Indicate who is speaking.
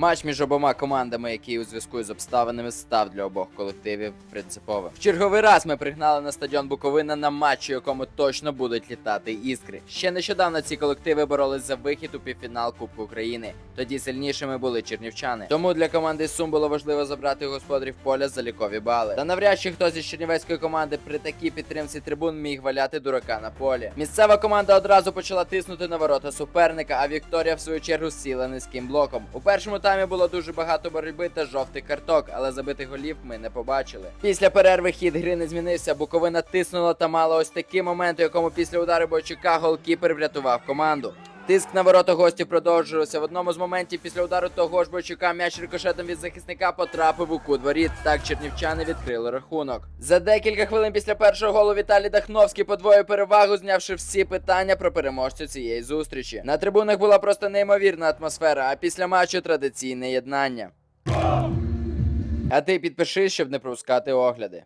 Speaker 1: Матч між обома командами, який у зв'язку з обставинами став для обох колективів принциповим. В черговий раз ми пригнали на стадіон Буковина на матч, у якому точно будуть літати іскри. Ще нещодавно ці колективи боролись за вихід у півфінал Кубку України. Тоді сильнішими були чернівчани. Тому для команди Сум було важливо забрати господарів поля залікові бали. Та навряд чи хтось із чернівецької команди при такій підтримці трибун міг валяти дурака на полі. Місцева команда одразу почала тиснути на ворота суперника, а Вікторія в свою чергу сіла низьким блоком. У першому таймі було дуже багато боротьби та жовтий карток, але забитих голів ми не побачили. Після перерви хід гри не змінився. Буковина тиснула та мала ось такий момент, у якому після удару Бойчука голкіпер врятував команду. Тиск на ворота гостів продовжувався. В одному з моментів після удару того ж Бойчука м'яч рикошетом від захисника потрапив у кут воріт. Так чернівчани відкрили рахунок. За декілька хвилин після першого голу Віталій Дахновський подвоїв перевагу, знявши всі питання про переможцю цієї зустрічі. На трибунах була просто неймовірна атмосфера, а після матчу традиційне єднання. А ти підпишись, щоб не пропускати огляди.